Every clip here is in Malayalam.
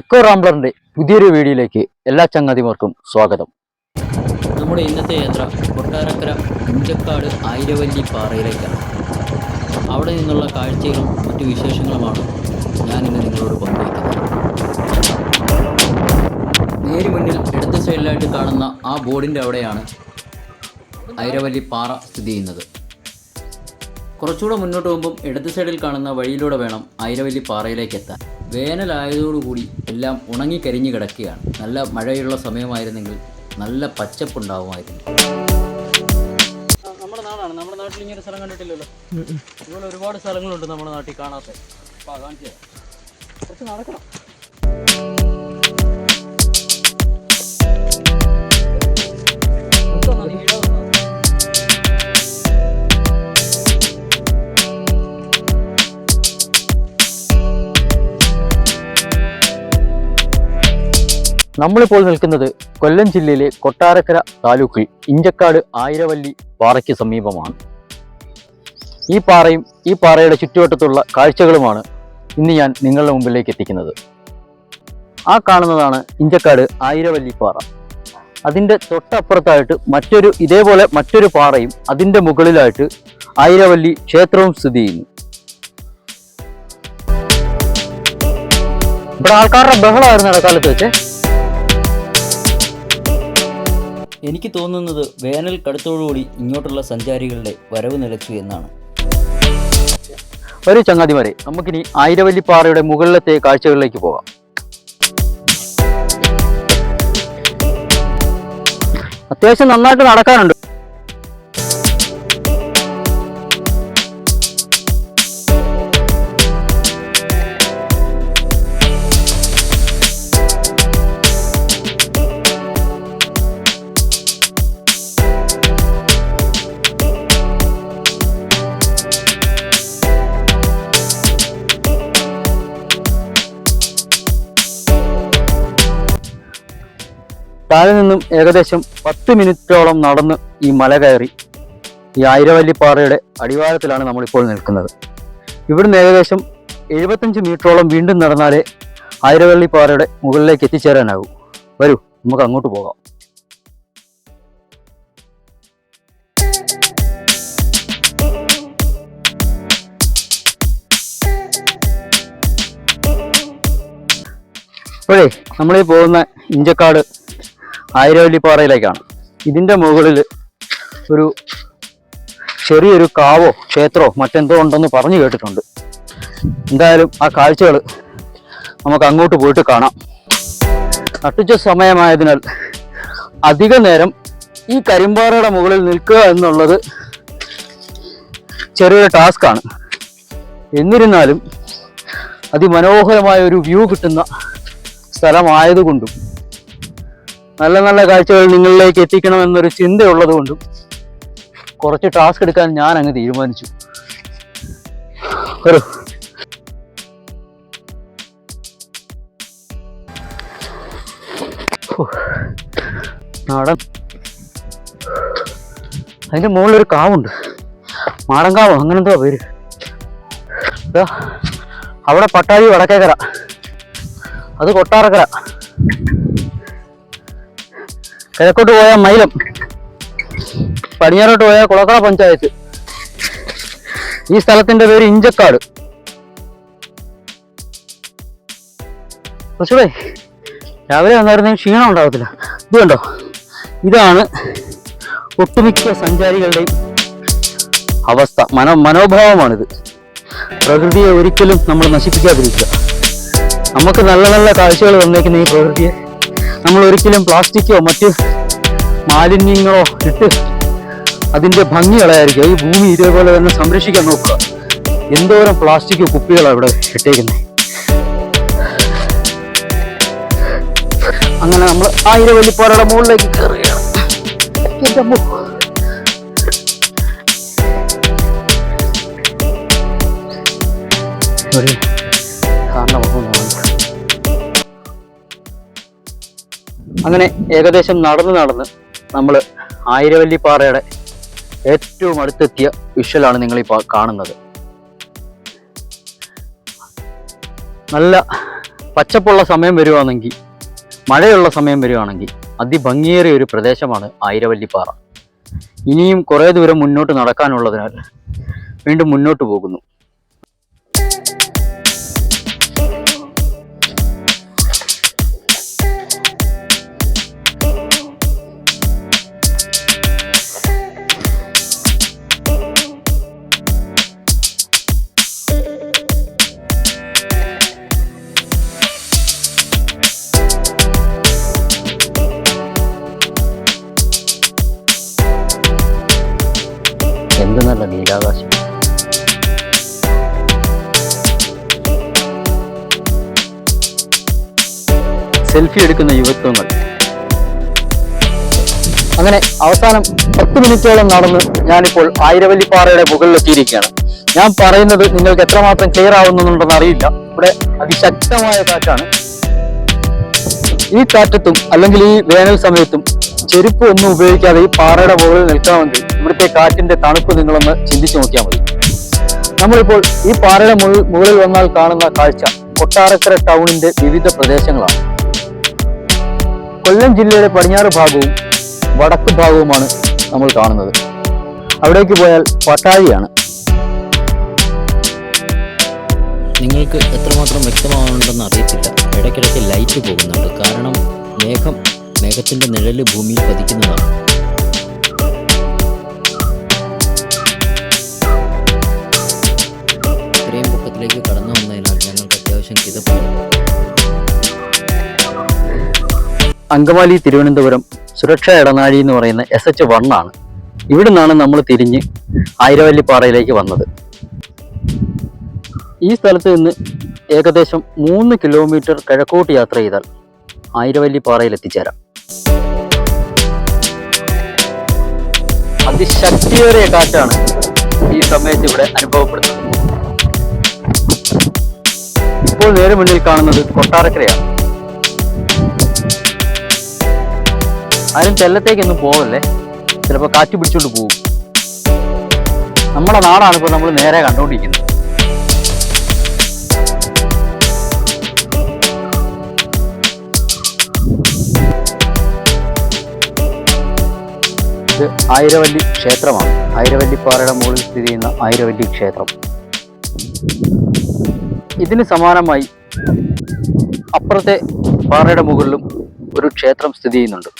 എക്കോ റാംബ്ലറിന്റെ പുതിയൊരു വീഡിയോയിലേക്ക് എല്ലാ ചങ്ങാതിമാർക്കും സ്വാഗതം. നമ്മുടെ ഇന്നത്തെ യാത്ര കൊട്ടാരക്കര കുഞ്ചക്കാട് ആയിരവല്ലി പാറയിലേക്കാണ്. അവിടെ നിന്നുള്ള കാഴ്ചകളും മറ്റു വിശേഷങ്ങളുമാണ് ഞാൻ ഇന്ന് നിങ്ങളോട് പങ്കുവയ്ക്കുന്നത്. നേരി മുന്നിൽ ഇടത് സൈഡിലായിട്ട് കാണുന്ന ആ ബോർഡിന്റെ അവിടെയാണ് ഐരവല്ലി പാറ സ്ഥിതി ചെയ്യുന്നത്. കുറച്ചുകൂടെ മുന്നോട്ട് പോകുമ്പം ഇടത് സൈഡിൽ കാണുന്ന വഴിയിലൂടെ വേണം ഐരവല്ലി പാറയിലേക്ക് എത്താൻ. വേനലായതോടുകൂടി എല്ലാം ഉണങ്ങിക്കരിഞ്ഞു കിടക്കുകയാണ്. നല്ല മഴയുള്ള സമയമായിരുന്നെങ്കിൽ നല്ല പച്ചപ്പുണ്ടാവുമായിരുന്നു. നമ്മുടെ നാടാണ്. നമ്മുടെ നാട്ടിൽ ഇങ്ങനെ സ്ഥലം കണ്ടിട്ടില്ലല്ലോ? ഇതുപോലെ ഒരുപാട് സ്ഥലങ്ങളുണ്ട് നമ്മുടെ നാട്ടിൽ കാണാത്ത. അപ്പോൾ അതാണ്. കുറച്ച് നടക്കണം. നമ്മളിപ്പോൾ നിൽക്കുന്നത് കൊല്ലം ജില്ലയിലെ കൊട്ടാരക്കര താലൂക്കിൽ ഇഞ്ചക്കാട് ആയിരവല്ലി പാറയ്ക്ക് സമീപമാണ്. ഈ പാറയും ഈ പാറയുടെ ചുറ്റുവട്ടത്തുള്ള കാഴ്ചകളുമാണ് ഇന്ന് ഞാൻ നിങ്ങളുടെ മുമ്പിലേക്ക് എത്തിക്കുന്നത്. ആ കാണുന്നതാണ് ഇഞ്ചക്കാട് ആയിരവല്ലി പാറ. അതിന്റെ തൊട്ടപ്പുറത്തായിട്ട് മറ്റൊരു ഇതേപോലെ മറ്റൊരു പാറയും അതിന്റെ മുകളിലായിട്ട് ആയിരവല്ലി ക്ഷേത്രവും സ്ഥിതി ചെയ്യുന്നു. ഇവിടെ ആൾക്കാരുടെ ബഹളമായിരുന്നു ഇടക്കാലത്ത് വെച്ച്. എനിക്ക് തോന്നുന്നത് വേനൽ കടുത്തോടുകൂടി ഇങ്ങോട്ടുള്ള സഞ്ചാരികളുടെ വരവ് നിലച്ചു എന്നാണ്. വരൂ ചങ്ങാതിമാരെ നമുക്കിനി ആയിരവല്ലി പാറയുടെ മുകളിലത്തെ കാഴ്ചകളിലേക്ക് പോകാം. അത്യാവശ്യം നന്നായിട്ട് നടക്കാനുണ്ട്. താഴെ നിന്നും ഏകദേശം പത്ത് മിനിറ്റോളം നടന്ന് ഈ മല കയറി ഈ ആയിരവല്ലി പാറയുടെ അടിവാരത്തിലാണ് നമ്മളിപ്പോൾ നിൽക്കുന്നത്. ഇവിടുന്ന് ഏകദേശം എഴുപത്തഞ്ച് മീറ്ററോളം വീണ്ടും നടന്നാലേ ആയിരവള്ളി പാറയുടെ മുകളിലേക്ക് എത്തിച്ചേരാനാകൂ. വരൂ നമുക്ക് അങ്ങോട്ട് പോകാം. ഇപ്പോഴേ നമ്മളീ പോകുന്ന ഇഞ്ചക്കാട് ആയിരവല്ലി പാറയിലേക്കാണ് ഇതിന്റെ മുകളിൽ ഒരു ചെറിയൊരു കാവോ ക്ഷേത്രമോ മറ്റെന്തോ ഉണ്ടെന്ന് പറഞ്ഞു കേട്ടിട്ടുണ്ട്. എന്തായാലും ആ കാഴ്ചകൾ നമുക്ക് അങ്ങോട്ട് പോയിട്ട് കാണാം. നട്ടുച്ച സമയമായതിനാൽ അധിക നേരം ഈ കരിമ്പാറയുടെ മുകളിൽ നിൽക്കുക എന്നുള്ളത് ചെറിയൊരു ടാസ്ക്കാണ് എന്നിരുന്നാലും അതിമനോഹരമായ ഒരു വ്യൂ കിട്ടുന്ന സ്ഥലമായതുകൊണ്ടും നല്ല നല്ല കാഴ്ചകൾ നിങ്ങളിലേക്ക് എത്തിക്കണം എന്നൊരു ചിന്തയുള്ളത് കൊണ്ടും കുറച്ച് ടാസ്ക് എടുക്കാൻ ഞാൻ അങ്ങ് തീരുമാനിച്ചു. ഒരു നാടൻ അതിന്റെ മുകളിലൊരു കാവുണ്ട്. മാടൻ കാവോ അങ്ങനെന്തോ പേര്. അവിടെ പട്ടാഴി വടക്കേക്കര. അത് കൊട്ടാരക്കര. കിഴക്കോട്ട് പോയാൽ മൈലം പടിഞ്ഞാറോട്ട് പോയാൽ കുളക്കള പഞ്ചായത്ത്. ഈ സ്ഥലത്തിന്റെ പേര് ഇഞ്ചക്കാട്. കുറച്ചുകൂടെ രാവിലെ വന്നായിരുന്നെങ്കിൽ ക്ഷീണം ഉണ്ടാവത്തില്ല. ഇത് കണ്ടോ? ഇതാണ് ഒട്ടുമിക്ക സഞ്ചാരികളുടെയും അവസ്ഥ. മനോ മനോഭാവമാണിത്. പ്രകൃതിയെ ഒരിക്കലും നമ്മൾ നശിപ്പിക്കാതിരിക്കുക. നമുക്ക് നല്ല നല്ല കാഴ്ചകൾ തന്നേക്കുന്ന ഈ പ്രകൃതിയെ നമ്മൾ ഒരിക്കലും പ്ലാസ്റ്റിക്കോ മറ്റ് മാലിന്യങ്ങളോ ഇട്ട് അതിന്റെ ഭംഗി കളയായിരിക്കും ഈ ഭൂമി ഇതേപോലെ തന്നെ സംരക്ഷിക്കാൻ നോക്കുക. എന്തോരം പ്ലാസ്റ്റിക് കുപ്പികളാണ് ഇവിടെ ഇട്ടേക്കുന്നത് അങ്ങനെ നമ്മൾ ആയിരവല്ലിപ്പാറയുടെ മുകളിലേക്ക് കയറുകയാണ് അങ്ങനെ ഏകദേശം നടന്ന് നടന്ന് നമ്മൾ ആയിരവല്ലിപ്പാറയുടെ ഏറ്റവും അടുത്തെത്തിയ വിഷ്വലാണ് നിങ്ങളിപ്പോൾ കാണുന്നത്. നല്ല പച്ചപ്പുള്ള സമയം വരുവാണെങ്കിൽ മഴയുള്ള സമയം വരുവാണെങ്കിൽ അതിഭംഗിയേറിയ ഒരു പ്രദേശമാണ് ആയിരവല്ലിപ്പാറ. ഇനിയും കുറേ ദൂരം മുന്നോട്ട് നടക്കാനുള്ളതിനാൽ വീണ്ടും മുന്നോട്ട് പോകുന്നു. സെൽഫി എടുക്കുന്ന യുവത്വങ്ങൾ. അങ്ങനെ അവസാനം പത്ത് മിനിറ്റോളം നടന്ന് ഞാനിപ്പോൾ ആയിരവല്ലിപ്പാറയുടെ മുകളിലെത്തിയിരിക്കുകയാണ്. ഞാൻ പറയുന്നത് നിങ്ങൾക്ക് എത്രമാത്രം ക്ലിയർ ആവുന്നുണ്ടെന്ന് അറിയില്ല. ഇവിടെ അതിശക്തമായ കാറ്റാണ്. ഈ കാറ്റത്തും അല്ലെങ്കിൽ ഈ വേനൽ സമയത്തും ചെരുപ്പ് ഒന്നും ഉപയോഗിക്കാതെ ഈ പാറയുടെ മുകളിൽ നിൽക്കണമെങ്കിൽ ഇവിടുത്തെ കാറ്റിന്റെ തണുപ്പ് നിങ്ങളൊന്ന് ചിന്തിച്ചു നോക്കിയാൽ മതി. നമ്മളിപ്പോൾ ഈ പാറയുടെ മുകളിൽ വന്നാൽ കാണുന്ന കാഴ്ച കൊട്ടാരക്കര ടൗണിന്റെ വിവിധ പ്രദേശങ്ങളാണ്. കൊല്ലം ജില്ലയുടെ പടിഞ്ഞാറ് ഭാഗവും വടക്ക് ഭാഗവുമാണ് നമ്മൾ കാണുന്നത്. അവിടേക്ക് പോയാൽ പട്ടാഴിയാണ്. നിങ്ങൾക്ക് എത്രമാത്രം വ്യക്തമാവുന്നുണ്ടെന്ന് അറിയത്തില്ല. ഇടയ്ക്കിടയ്ക്ക് ലൈറ്റ് പോകുന്നുണ്ട്. കാരണം മേഘം മേഘത്തിന്റെ നിഴൽ ഭൂമിയിൽ പതിക്കുന്നതാണ്. ഇത്രയും പൊക്കത്തിലേക്ക് കടന്നു വന്നതിനാൽ ഞങ്ങൾക്ക് അത്യാവശ്യം കിതപ്പുണ്ട്. അങ്കമാലി തിരുവനന്തപുരം സുരക്ഷാ ഇടനാഴി എന്ന് പറയുന്ന എസ് എച്ച് വൺ ആണ്. ഇവിടെ നിന്നാണ് നമ്മൾ തിരിഞ്ഞ് ആയിരവല്ലിപ്പാറയിലേക്ക് വന്നത്. ഈ സ്ഥലത്ത് നിന്ന് ഏകദേശം മൂന്ന് കിലോമീറ്റർ കിഴക്കോട്ട് യാത്ര ചെയ്താൽ ആയിരവല്ലിപ്പാറയിൽ എത്തിച്ചേരാം അതിശക്തിയേറിയ കാറ്റാണ് ഈ സമയത്ത് ഇവിടെ അനുഭവപ്പെടുന്നത്. ഇപ്പോൾ നേരെ മുന്നിൽ കാണുന്നത് കൊട്ടാരക്കരയാണ്. ആരും ചെല്ലത്തേക്കൊന്നും പോവല്ലേ? ചിലപ്പോൾ കാറ്റ് പിടിച്ചോണ്ട് പോകും നമ്മുടെ നാടാണ് ഇപ്പോൾ നമ്മൾ നേരെ കണ്ടുകൊണ്ടിരിക്കുന്നത് ഇത് ആയിരവല്ലി ക്ഷേത്രമാണ്. ആയിരവല്ലിപ്പാറയുടെ മുകളിൽ സ്ഥിതി ചെയ്യുന്ന ആയിരവല്ലി ക്ഷേത്രം. ഇതിന് സമാനമായി അപ്പുറത്തെ പാറയുടെ മുകളിലും ഒരു ക്ഷേത്രം സ്ഥിതി ചെയ്യുന്നുണ്ട്.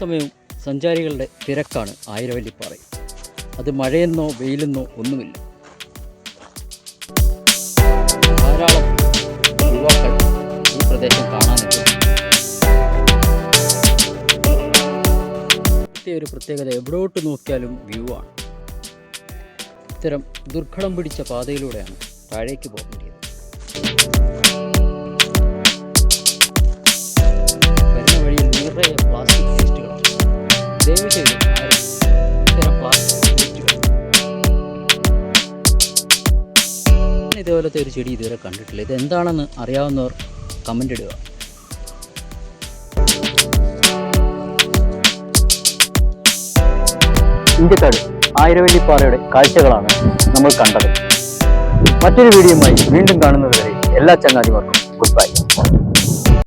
സമയവും സഞ്ചാരികളുടെ തിരക്കാണ് ആയിരവല്ലിപ്പാറയിൽ അത് മഴയെന്നോ വെയിലെന്നോ ഒന്നുമില്ല. ധാരാളം യുവാക്കൾ ഈ പ്രദേശം കാണാനെത്തും ഒരു പ്രത്യേകത എവിടോട്ട് നോക്കിയാലും വ്യൂ ആണ്. ഇത്തരം ദുർഘടം പിടിച്ച പാതയിലൂടെയാണ് താഴേക്ക് പോകേണ്ടത് വരുന്ന വഴിയിൽ നിറയെ പ്ലാസ്റ്റിക് വേസ്റ്റുകളാണ് ദയവ് ചെയ്ത് ആരും ഇത്തരം പ്ലാസ്റ്റിക് ഇതുപോലത്തെ ഒരു ചെടി ഇതുവരെ കണ്ടിട്ടില്ല. ഇത് എന്താണെന്ന് അറിയാവുന്നവർ കമന്റ് ഇടുക. ഇന്ത്യക്കാട് ആയിരവല്ലിപ്പാറയുടെ കാഴ്ചകളാണ് നമ്മൾ കണ്ടത്. മറ്റൊരു വീഡിയോയുമായി വീണ്ടും കാണുന്നതുവരെ എല്ലാ ചങ്ങാതിമാർക്കും ഗുഡ് ബൈ